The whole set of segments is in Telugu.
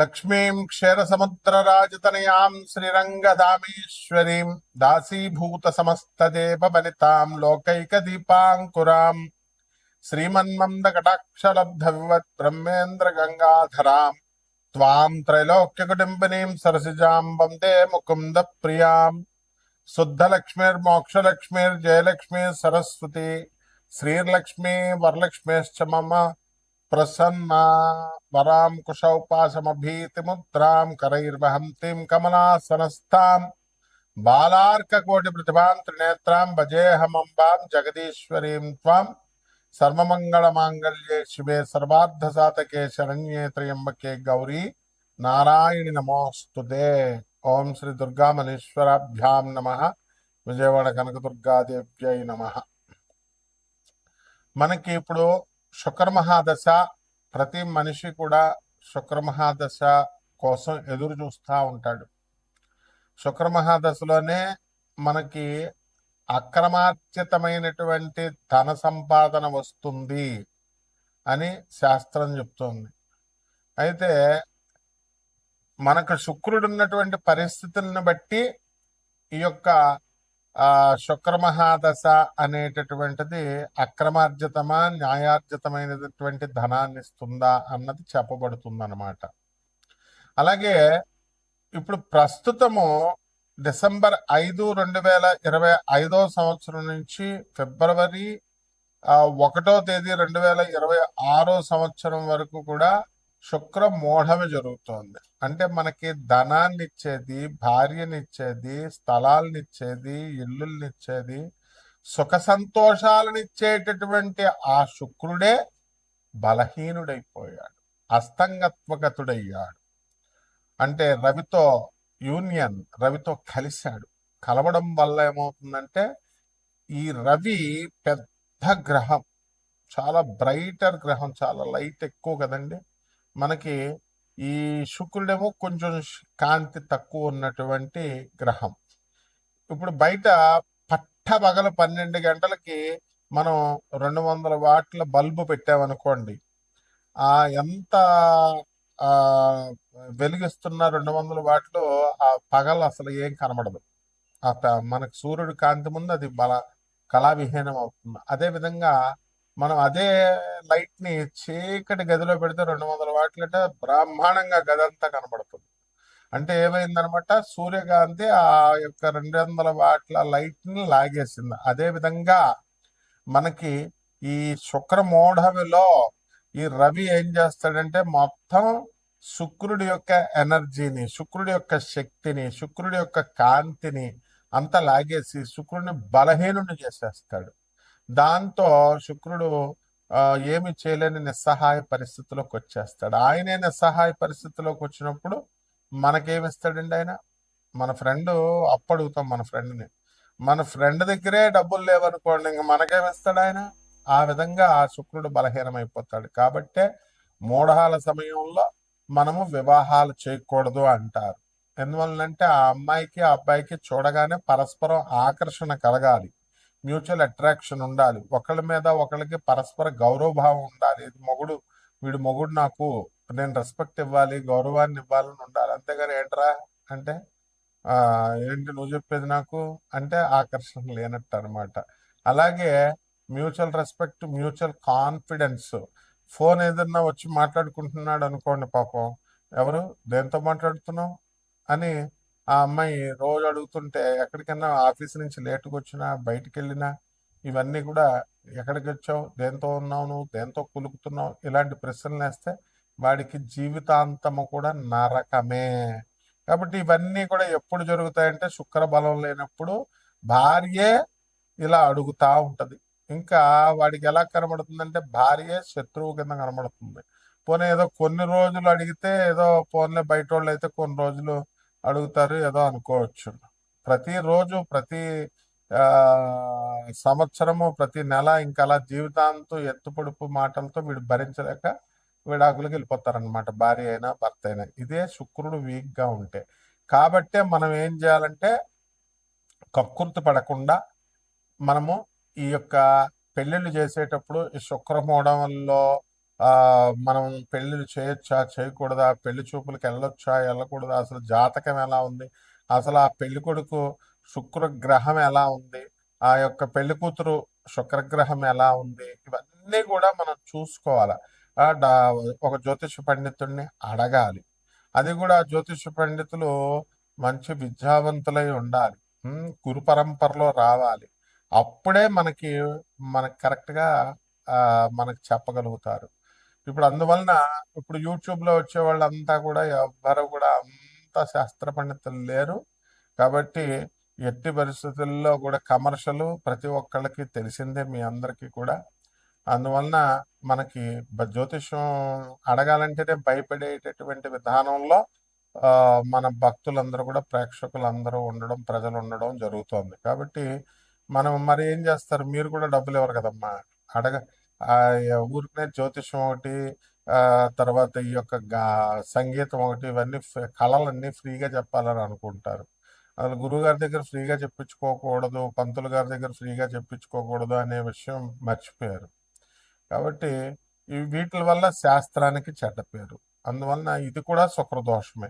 लक्ष्मी लक्ष्मीं क्षीरसमुद्रराजतनयां श्रीरङ्गधामेश्वरीं दासीभूतसमस्तदेवबलितां लोकैकदीपाङ्कुरां श्रीमन्मन्दकटाक्षलब्धविवत् ब्रह्मेन्द्रगङ्गाधरां त्वां त्रैलोक्यकुटुम्बिनीं सरसिजां वंदे मुकुन्दप्रियाँ शुद्धलक्ष्मीर्मोक्षलक्ष्मीर्जयलक्ष्मी सरस्वती श्रीर्लक्ष्मी वरलक्ष्मीश्च मम ముకుంద ప్రియాం శుద్ధలక్ష్మీర్మోక్షలక్ష్మీర్జయలక్ష్మీ సరస్వతి శ్రీర్లక్ష్మీ వరలక్ష్మీశ్చ మమ ప్రసన్నా వరాం కుశౌపాసమభీతిముద్రాం కరైర్వహంతిం కమలాసనస్థాం బాలార్కకోటి ప్రతిభాం త్రినేత్రాం భజేహమంబాం జగదీశ్వరీం త్వాం సర్వమంగళమాంగళ్యే శివే సర్వార్థసాతకే శరణ్యే త్రయంబకే గౌరీ నారాయణి నమోస్తుతే ఓం శ్రీ దుర్గామలేశ్వరాభ్యాం నమ విజయవాడ కనకదుర్గాదేవ్యై నమ మనకి ఇప్పుడు శుక్రమహాదశ ప్రతి మనిషి కూడా శుక్రమహాదశ కోసం ఎదురు చూస్తూ ఉంటాడు. శుక్రమహాదశలోనే మనకి అక్రమార్జితమైనటువంటి ధన సంపాదన వస్తుంది అని శాస్త్రం చెప్తోంది. అయితే మనకు శుక్రుడు ఉన్నటువంటి పరిస్థితులను బట్టి ఈ యొక్క శుక్రమహాదశ అనేటటువంటిది అక్రమార్జితమా న్యాయార్జితమైనటువంటి ధనాన్ని ఇస్తుందా అన్నది చెప్పబడుతుంది అనమాట అలాగే ఇప్పుడు ప్రస్తుతము డిసెంబర్ ఐదు రెండు వేల ఇరవై ఐదో సంవత్సరం నుంచి ఫిబ్రవరి ఒకటో తేదీ రెండు వేల ఇరవై ఆరో సంవత్సరం వరకు కూడా శుక్ర మోఢమే జరుగుతోంది. అంటే మనకి ధనాన్ని ఇచ్చేది భార్యనిచ్చేది స్థలాలనిచ్చేది ఇల్లుల్నిచ్చేది సుఖ సంతోషాలనిచ్చేటటువంటి ఆ శుక్రుడే బలహీనుడైపోయాడు. అస్తంగత్వగతుడయ్యాడు. అంటే రవితో యూనియన్ రవితో కలిశాడు. కలవడం వల్ల ఏమవుతుందంటే ఈ రవి పెద్ద గ్రహం. చాలా బ్రైటర్ గ్రహం చాలా లైట్ ఎక్కువ కదండి. మనకి ఈ శుక్రుడేమో కొంచెం కాంతి తక్కువ ఉన్నటువంటి గ్రహం. ఇప్పుడు బయట పట్టబగలు పన్నెండు గంటలకి మనం రెండు వందల వాట్ల బల్బు పెట్టామనుకోండి ఆ ఎంత వెలిగిస్తున్న రెండు వందల వాట్లు ఆ పగలు అసలు ఏం కనబడదు. ఆ మనకు సూర్యుడు కాంతి ముందు అది బల కళావిహీనం అవుతుంది. అదే విధంగా మనం అదే లైట్ని చీకటి గదిలో పెడితే రెండు వందల వాట్లంటే బ్రహ్మాండంగా గది అంతా కనబడుతుంది అంటే ఏమైందనమాట? సూర్యకాంతి ఆ యొక్క రెండు వందల వాట్ల లైట్ని లాగేసింది. అదే విధంగా మనకి ఈ శుక్రమోఢవిలో ఈ రవి ఏం చేస్తాడంటే మొత్తం శుక్రుడి యొక్క ఎనర్జీని శుక్రుడి యొక్క శక్తిని శుక్రుడి యొక్క కాంతిని అంతా లాగేసి శుక్రుడిని బలహీనుని చేసేస్తాడు. దాంతో శుక్రుడు ఏమి చేయలేని నిస్సహాయ పరిస్థితిలోకి వచ్చేస్తాడు. ఆయనే నిస్సహాయ పరిస్థితిలోకి వచ్చినప్పుడు మనకేమిస్తాడండి ఆయన? మన ఫ్రెండ్ అప్పడుగుతాం మన ఫ్రెండ్ని మన ఫ్రెండ్ దగ్గరే డబ్బులు లేవనుకోండి ఇంక మనకేమిస్తాడు ఆయన? ఆ విధంగా ఆ శుక్రుడు బలహీనమైపోతాడు. కాబట్టే మూఢాల సమయంలో మనము వివాహాలు చేయకూడదు అంటారు. ఎందువల్లంటే ఆ అమ్మాయికి ఆ అబ్బాయికి చూడగానే పరస్పరం ఆకర్షణ కలగాలి. మ్యూచువల్ అట్రాక్షన్ ఉండాలి. ఒకళ్ళ మీద ఒకళ్ళకి పరస్పర గౌరవభావం ఉండాలి. ఇది మొగుడు వీడు మొగుడు నాకు నేను రెస్పెక్ట్ ఇవ్వాలి గౌరవాన్ని ఇవ్వాలని ఉండాలి. అంతేగాని ఏంట్రా అంటే ఏంటి నువ్వు చెప్పేది నాకు? అంటే ఆకర్షణ లేనట్టు అనమాట అలాగే mutual respect mutual confidence phone ఏదన్నా వచ్చి మాట్లాడుకుంటున్నాడు అనుకోండి పాపం ఎవరు? దేంతో మాట్లాడుతున్నావు? అని ఆ అమ్మాయి రోజు అడుగుతుంటే ఎక్కడికన్నా ఆఫీస్ నుంచి లేటుగా వచ్చినా బయటికి వెళ్ళినా ఇవన్నీ కూడా ఎక్కడికి వచ్చావు దేంతో ఉన్నావు నువ్వు దేంతో కులుకుతున్నావు ఇలాంటి ప్రశ్నలు వేస్తే వాడికి జీవితాంతము కూడా నరకమే. కాబట్టి ఇవన్నీ కూడా ఎప్పుడు జరుగుతాయంటే శుక్ర బలం లేనప్పుడు భార్యే ఇలా అడుగుతా ఉంటది. ఇంకా వాడికి ఎలా కనబడుతుందంటే భార్యే శత్రువు కింద కనబడుతుంది. పోనీ ఏదో కొన్ని రోజులు అడిగితే ఏదో ఫోన్లే బయట వాళ్ళు అయితే కొన్ని రోజులు అడుగుతారు ఏదో అనుకోవచ్చు. ప్రతిరోజు ప్రతి సంవత్సరము ప్రతి నెల ఇంకా అలా జీవితాంతం ఎత్తుపొడుపు మాటలతో వీడు భరించలేక విడాకులకు వెళ్ళిపోతారనమాట భార్య అయినా భర్త అయినా. ఇదే శుక్రుడు వీక్గా ఉంటే. కాబట్టే మనం ఏం చేయాలంటే కక్కుర్తి పడకుండా మనము ఈ యొక్క పెళ్ళిళ్ళు చేసేటప్పుడు ఈ శుక్రమూడంలో మనం పెళ్ళిళ్ళు చేయొచ్చా చేయకూడదా పెళ్ళి చూపులకు వెళ్ళొచ్చా వెళ్ళకూడదా అసలు జాతకం ఎలా ఉంది అసలు ఆ పెళ్ళి కొడుకు శుక్రగ్రహం ఎలా ఉంది ఆ యొక్క పెళ్ళి కూతురు శుక్రగ్రహం ఎలా ఉంది ఇవన్నీ కూడా మనం చూసుకోవాలి. ఒక జ్యోతిష పండితుడిని అడగాలి. అది కూడా జ్యోతిష పండితులు మంచి విద్యావంతులై ఉండాలి. గురు పరంపరలో రావాలి. అప్పుడే మనకి మనకి కరెక్ట్గా మనకు చెప్పగలుగుతారు. ఇప్పుడు అందువలన ఇప్పుడు యూట్యూబ్లో వచ్చే వాళ్ళంతా కూడా ఎవ్వరు కూడా అంత శాస్త్ర పండితులు లేరు. కాబట్టి ఎట్టి పరిస్థితుల్లో కూడా కమర్షియల్ ప్రతి ఒక్కళ్ళకి తెలిసిందే మీ అందరికీ కూడా. అందువలన మనకి జ్యోతిష్యం అడగాలంటేనే భయపడేటటువంటి విధానంలో మన భక్తులందరూ కూడా ప్రేక్షకులందరూ ఉండడం ప్రజలు ఉండడం జరుగుతోంది. కాబట్టి మనం మరి ఏం చేస్తారు? మీరు కూడా డబ్బులు ఇవ్వరు కదమ్మా. అడగ ఆ ఊరికనే జ్యోతిషం ఒకటి తర్వాత ఈ యొక్క గా సంగీతం ఒకటి ఇవన్నీ ఫ- కళలన్నీ ఫ్రీగా చెప్పాలని అనుకుంటారు. అసలు గురువు గారి దగ్గర ఫ్రీగా చెప్పించుకోకూడదు పంతులు గారి దగ్గర ఫ్రీగా చెప్పించుకోకూడదు అనే విషయం మర్చిపోయారు. కాబట్టి ఈ వీటి వల్ల శాస్త్రానికి చెడ్డ పేరు. అందువలన ఇది కూడా శుక్రదోషమే.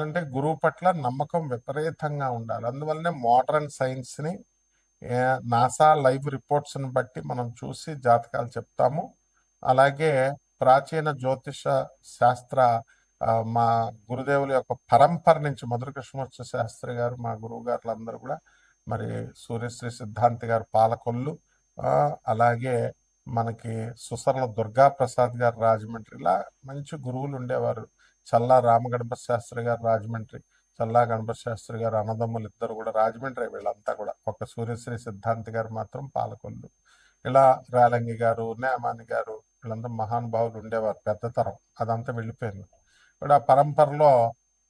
అంటే గురువు పట్ల నమ్మకం విపరీతంగా ఉండాలి. అందువల్లనే మోడర్న్ సైన్స్ని నాసా లైవ్ రిపోర్ట్స్ని బట్టి మనం చూసి జాతకాలు చెప్తాము. అలాగే ప్రాచీన జ్యోతిష శాస్త్ర మా గురుదేవుల యొక్క పరంపర నుంచి మధుర కృష్ణమూర్తి శాస్త్రి గారు మా గురువు గారులందరూ కూడా మరి సూర్యశ్రీ సిద్ధాంతి గారు పాలకొల్లు అలాగే మనకి సుసరల దుర్గా ప్రసాద్ గారు రాజమండ్రి ఇలా మంచి గురువులు ఉండేవారు. చల్లా రామగణపతి శాస్త్రి గారు రాజమండ్రి. చల్లా గణపతి శాస్త్రి గారు అన్నదమ్ములు ఇద్దరు కూడా రాజమండ్రి వీళ్ళంతా కూడా. ఒక సూర్యశ్రీ సిద్ధాంతి గారు మాత్రం పాలకొల్లు. ఇలా రాలంగి గారు నేమాని గారు వీళ్ళంతా మహానుభావులు ఉండేవారు పెద్ద తరం. అదంతా వెళ్ళిపోయింది. ఇప్పుడు ఆ పరంపరలో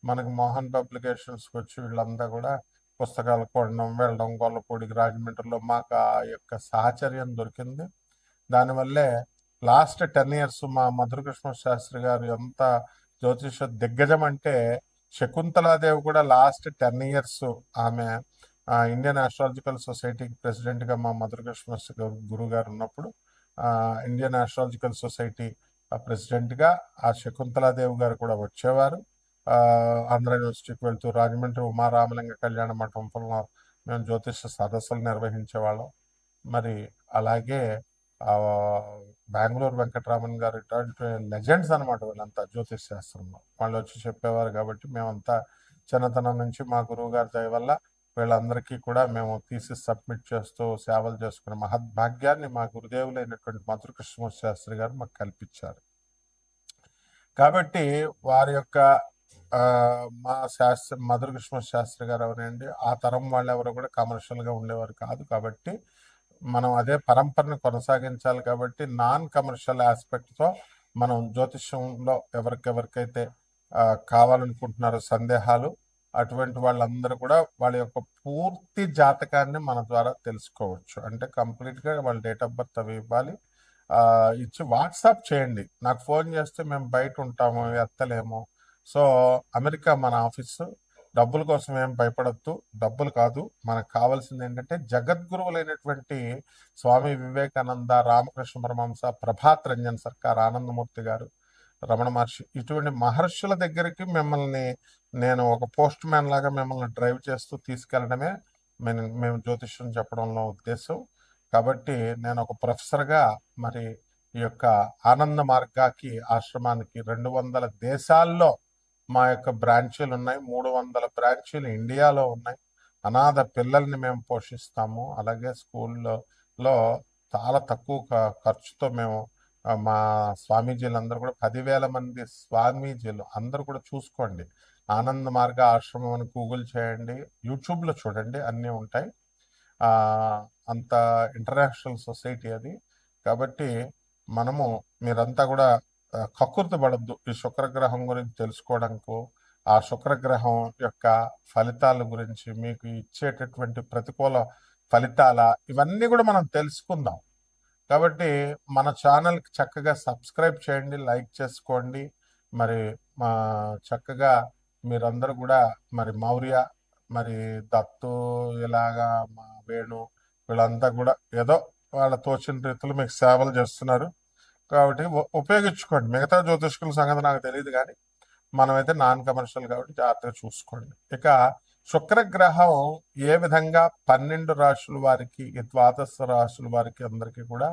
మనకు మోహన్ పబ్లికేషన్స్కి వచ్చి వీళ్ళంతా కూడా పుస్తకాలు కొనడం వెళ్ళడం గొల్లపూడికి రాజమండ్రిలో మాకు ఆ యొక్క సాహచర్యం దొరికింది. దానివల్లే లాస్ట్ టెన్ ఇయర్స్ మా మధురకృష్ణ శాస్త్రి గారు ఎంత జ్యోతిష దిగ్గజం అంటే శకుంతలాదేవి కూడా లాస్ట్ టెన్ ఇయర్స్ ఆమె ఇండియన్ ఆస్ట్రాలజికల్ సొసైటీకి ప్రెసిడెంట్గా మా మధురకృష్ణ గురువు గారు ఉన్నప్పుడు ఇండియన్ ఆస్ట్రాలజికల్ సొసైటీ ప్రెసిడెంట్గా ఆ శకుంతలాదేవి గారు కూడా వచ్చేవారు. ఆంధ్ర యూనివర్సిటీకి వెళ్తూ రాజమండ్రి ఉమారామలింగ కళ్యాణ మండపంలో మేము జ్యోతిష సదస్సులు నిర్వహించేవాళ్ళం మరి అలాగే బెంగళూరు వెంకటరామన్ గారు ఇటువంటి లెజెండ్స్ అనమాట వీళ్ళంతా జ్యోతిష్ శాస్త్రంలో. వాళ్ళు వచ్చి చెప్పేవారు కాబట్టి మేమంతా చిన్నతనం నుంచి మా గురువు గారి దయ వల్ల వీళ్ళందరికీ కూడా మేము తీసి సబ్మిట్ చేస్తూ సేవలు చేసుకునే మహద్భాగ్యాన్ని మా గురుదేవులైనటువంటి మధుర శాస్త్రి గారు మాకు కల్పించారు. కాబట్టి వారి యొక్క మా శాస్త్ర మధుర కృష్ణ శాస్త్రి గారు ఎవరండి? ఆ తరం వాళ్ళు ఎవరు కూడా కమర్షియల్గా ఉండేవారు కాదు కాబట్టి మనం అదే పరంపరను కొనసాగించాలి కాబట్టి నాన్ కమర్షియల్ ఆస్పెక్ట్తో మనం జ్యోతిష్యంలో ఎవరికెవరికైతే కావాలనుకుంటున్నారో సందేహాలు అటువంటి వాళ్ళందరూ కూడా వాళ్ళ యొక్క పూర్తి జాతకాన్ని మన ద్వారా తెలుసుకోవచ్చు. అంటే కంప్లీట్గా వాళ్ళ డేట్ ఆఫ్ బర్త్ అవి ఇవ్వాలి. ఇచ్చి వాట్సాప్ చేయండి. నాకు ఫోన్ చేస్తే మేము బయట ఉంటాము ఎత్తలేము సో అమెరికా మన ఆఫీసు. డబ్బుల కోసం ఏం భయపడద్దు. డబ్బులు కాదు. మనకు కావాల్సింది ఏంటంటే జగద్గురువులైనటువంటి స్వామి వివేకానంద రామకృష్ణ పరమహంస ప్రభాత్ రంజన్ సర్కార్ ఆనందమూర్తి గారు రమణ మహర్షి ఇటువంటి మహర్షుల దగ్గరికి మిమ్మల్ని నేను ఒక పోస్ట్ మ్యాన్ లాగా మిమ్మల్ని డ్రైవ్ చేస్తూ తీసుకెళ్ళడమే మేము మేము జ్యోతిష్యం చెప్పడంలో ఉద్దేశం. కాబట్టి నేను ఒక ప్రొఫెసర్గా మరి ఈ యొక్క ఆనంద మార్గాకి ఆశ్రమానికి రెండు వందల దేశాల్లో మా యొక్క బ్రాంచీలు ఉన్నాయి. మూడు వందల బ్రాంచీలు ఇండియాలో ఉన్నాయి. అనాథ పిల్లల్ని మేము పోషిస్తాము. అలాగే స్కూల్లో చాలా తక్కువ ఖర్చుతో మేము మా స్వామీజీలు అందరూ కూడా పదివేల మంది స్వామీజీలు అందరూ కూడా చూసుకోండి. ఆనంద మార్గ ఆశ్రమం అని గూగుల్ చేయండి. యూట్యూబ్లో చూడండి. అన్నీ ఉంటాయి. అంత ఇంటర్నేషనల్ సొసైటీ అది. కాబట్టి మనము మీరంతా కూడా ఆ, పడద్దు. ఈ శుక్రగ్రహం గురించి తెలుసుకోవడానికి ఆ శుక్రగ్రహం యొక్క ఫలితాల గురించి మీకు ఇచ్చేటటువంటి ప్రతికూల ఫలితాల ఇవన్నీ కూడా మనం తెలుసుకుందాం. కాబట్టి మన ఛానల్కి చక్కగా సబ్స్క్రైబ్ చేయండి లైక్ చేసుకోండి. మరి మా చక్కగా మీరందరూ కూడా మరి మౌర్య మరి దత్తు ఇలాగా మా వేణు వీళ్ళంతా కూడా ఏదో వాళ్ళ తోచిన రీతిలో మీకు సేవలు చేస్తున్నారు. కాబట్టి ఉపయోగించుకోండి. మిగతా జ్యోతిష్కుల సంగతి నాకు తెలియదు కానీ మనమైతే నాన్ కమర్షియల్ కాబట్టి జాగ్రత్తగా చూసుకోండి. ఇక శుక్రగ్రహం ఏ విధంగా పన్నెండు రాశుల వారికి ఈ ద్వాదశ రాశుల వారికి అందరికీ కూడా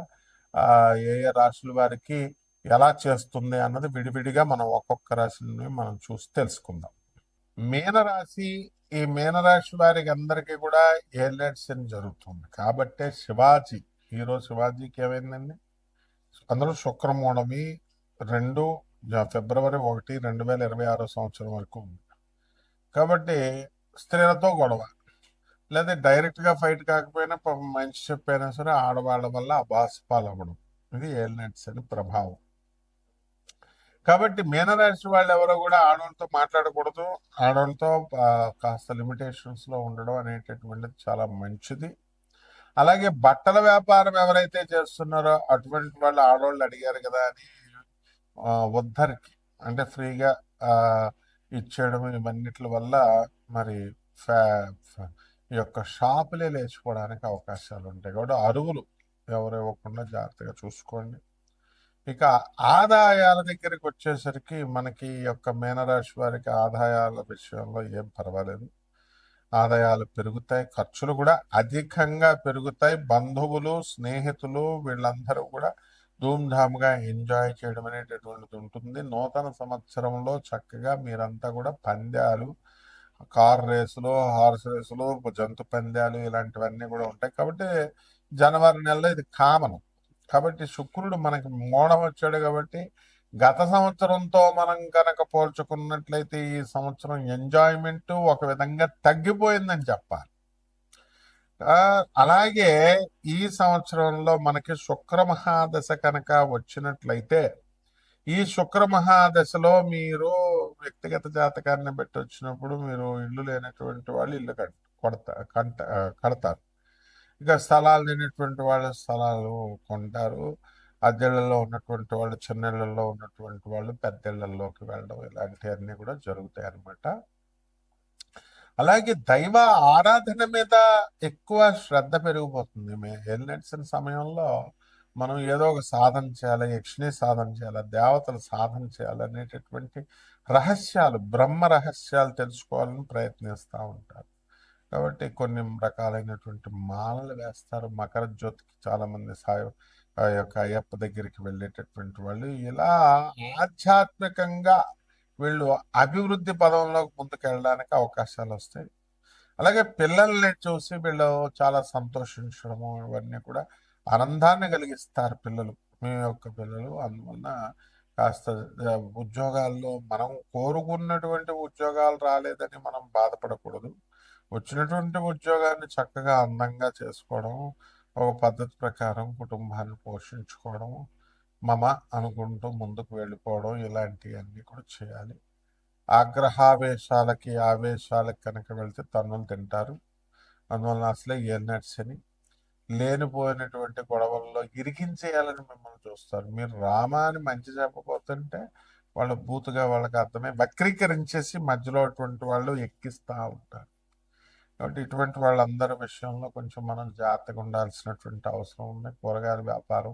ఏ ఏ రాశుల వారికి ఎలా చేస్తుంది అన్నది విడివిడిగా మనం ఒక్కొక్క రాశిని మనం చూసి తెలుసుకుందాం. మీనరాశి ఈ మీనరాశి వారికి అందరికీ కూడా ఏలెట్స్ అని జరుగుతుంది? కాబట్టే శివాజీ హీరో శివాజీకి ఏమైందండి? అందులో శుక్రమూఢమి రెండు జ- ఫిబ్రవరి ఒకటి రెండు వేల ఇరవై ఆరో సంవత్సరం వరకు ఉంది. కాబట్టి స్త్రీలతో గొడవ. లేదా డైరెక్ట్గా ఫైట్ కాకపోయినా మనిషి మంచి చెప్పైనా సరే ఆడవాళ్ళ వల్ల అబాస్పాలు అవ్వడం ఇది ఏలినట్స్ అని ప్రభావం. కాబట్టి మీనరాశి వాళ్ళు ఎవరో కూడా ఆడవాళ్ళతో మాట్లాడకూడదు. ఆడవాళ్ళతో కాస్త లిమిటేషన్స్లో ఉండడం అనేటటువంటిది చాలా మంచిది. అలాగే బట్టల వ్యాపారం ఎవరైతే చేస్తున్నారో అటువంటి వాళ్ళు ఆడవాళ్ళు అడిగారు కదా అని ఆ, ఉద్ధరికి అంటే ఫ్రీగా ఇచ్చేయడం ఇవన్నిటి వల్ల మరి ఫ్యా- ఈ యొక్క షాపులే లేచిపోవడానికి అవకాశాలు ఉంటాయి. కాబట్టి అరువులు ఎవరు ఇవ్వకుండా జాగ్రత్తగా చూసుకోండి. ఇక ఆదాయాల దగ్గరికి వచ్చేసరికి మనకి ఈ యొక్క మీనరాశి వారికి ఆదాయాల విషయంలో ఏం పర్వాలేదు. ఆదాయాలు పెరుగుతాయి ఖర్చులు కూడా అధికంగా పెరుగుతాయి. బంధువులు స్నేహితులు వీళ్ళందరూ కూడా ధూమ్ధామ్గా ఎంజాయ్ చేయడం అనేటటువంటిది ఉంటుంది. నూతన సంవత్సరంలో చక్కగా మీరంతా కూడా పందాలు కార్ రేసులు హార్స్ రేసులు జంతు పందాలు ఇలాంటివన్నీ కూడా ఉంటాయి. కాబట్టి జనవరి నెలలో ఇది కామన్. కాబట్టి శుక్రుడు మనకి మోడం వచ్చాడు కాబట్టి గత సంవత్సరంతో మనం కనుక పోల్చుకున్నట్లయితే ఈ సంవత్సరం ఎంజాయ్మెంట్ ఒక విధంగా తగ్గిపోయిందని చెప్పాలి. అలాగే ఈ సంవత్సరంలో మనకి శుక్ర మహాదశ కనుక వచ్చినట్లయితే ఈ శుక్ర మహాదశలో మీరు వ్యక్తిగత జాతకాన్ని పెట్టి వచ్చినప్పుడు మీరు ఇల్లు లేనటువంటి వాళ్ళు ఇల్లు కట్ కొడతా కంట కడతారు. ఇక స్థలాలు లేనటువంటి వాళ్ళు స్థలాలు కొంటారు. అద్దెళ్ళలో ఉన్నటువంటి వాళ్ళు చిన్నళ్ళల్లో ఉన్నటువంటి వాళ్ళు పెద్దళ్ళల్లోకి వెళ్ళడం ఇలాంటివన్నీ కూడా జరుగుతాయి అన్నమాట. అలాగే దైవ ఆరాధన మీద ఎక్కువ శ్రద్ధ పెరిగిపోతుంది. మే- నడిచిన సమయంలో మనం ఏదో ఒక సాధన చేయాలి యక్షిణి సాధన చేయాలి దేవతలు సాధన చేయాలి అనేటటువంటి రహస్యాలు బ్రహ్మ రహస్యాలు తెలుసుకోవాలని ప్రయత్నిస్తూ ఉంటారు. కాబట్టి కొన్ని రకాలైనటువంటి మాలలు వేస్తారు. మకర జ్యోతికి చాలామంది సాయం ఆ యొక్క అయ్యప్ప దగ్గరికి వెళ్ళేటటువంటి వాళ్ళు ఇలా ఆధ్యాత్మికంగా వీళ్ళు అభివృద్ధి పదంలోకి ముందుకు వెళ్ళడానికి అవకాశాలు వస్తాయి. అలాగే పిల్లల్ని చూసి వీళ్ళు చాలా సంతోషించడము ఇవన్నీ కూడా ఆనందాన్ని కలిగిస్తారు పిల్లలు. మీ యొక్క పిల్లలు అందువలన కాస్త ఉద్యోగాల్లో మనం కోరుకున్నటువంటి ఉద్యోగాలు రాలేదని మనం బాధపడకూడదు. వచ్చినటువంటి ఉద్యోగాన్ని చక్కగా అందంగా చేసుకోవడం ఒక పద్ధతి ప్రకారం కుటుంబాన్ని పోషించుకోవడం మమ అనుకుంటూ ముందుకు వెళ్ళిపోవడం ఇలాంటివన్నీ కూడా చేయాలి. ఆగ్రహావేశాలకి ఆవేశాలకి కనుక వెళ్తే తన్నులు తింటారు. అందువలన అసలే ఏ అని లేనిపోయినటువంటి గొడవల్లో ఇరికించేయాలని మిమ్మల్ని చూస్తారు. మీరు రామాని మంచి చెప్పబోతుంటే వాళ్ళు బూతుగా వాళ్ళకి అర్థమై వక్రీకరించేసి మధ్యలో అటువంటి వాళ్ళు ఎక్కిస్తూ ఉంటారు. కాబట్టి ఇటువంటి వాళ్ళందరి విషయంలో కొంచెం మనం జాగ్రత్తగా ఉండాల్సినటువంటి అవసరం ఉంది. కూరగాయల వ్యాపారం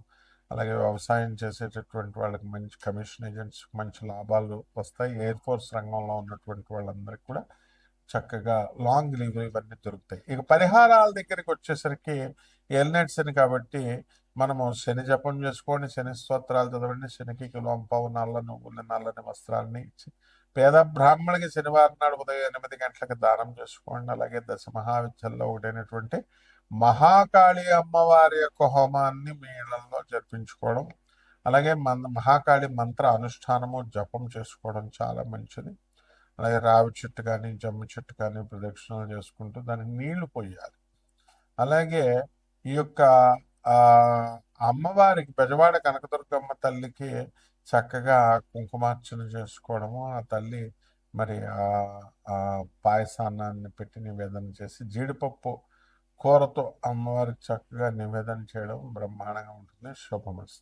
అలాగే వ్యవసాయం చేసేటటువంటి వాళ్ళకి మంచి కమిషన్ ఏజెంట్స్ మంచి లాభాలు వస్తాయి. ఎయిర్ ఫోర్స్ రంగంలో ఉన్నటువంటి వాళ్ళందరికీ కూడా చక్కగా లాంగ్ లీవ్ ఇవన్నీ దొరుకుతాయి. ఇక పరిహారాల దగ్గరికి వచ్చేసరికి ఎల్నెట్స్ని కాబట్టి మనము శని జపం చేసుకోండి శని స్తోత్రాలు చదవండి. శనికి కిలోంపావు నల్ల నువ్వుల నల్లని వస్త్రాలని ఇచ్చి పేద బ్రాహ్మణికి శనివారం నాడు ఉదయం ఎనిమిది గంటలకు దానం చేసుకోండి. అలాగే దశ మహావిద్యల్లో ఒకటైనటువంటి మహాకాళి అమ్మవారి యొక్క హోమాన్ని మీ ఇళ్ళలో జరిపించుకోవడం అలాగే మన మహాకాళి మంత్ర అనుష్ఠానము జపం చేసుకోవడం చాలా మంచిది. అలాగే రావి చెట్టు కానీ జమ్మి చెట్టు కానీ ప్రదక్షిణలు చేసుకుంటూ దానికి నీళ్ళు పోయాలి. అలాగే ఈ యొక్క అమ్మవారికి బెజవాడ కనకదుర్గమ్మ తల్లికి చక్కగా కుంకుమార్చన చేసుకోవడము ఆ తల్లి మరి ఆ పాయసాన్నాన్ని పెట్టి నివేదన చేసి జీడిపప్పు కూరతో అమ్మవారికి చక్కగా నివేదన చేయడం బ్రహ్మాండంగా ఉంటుంది. శుభమస్తు.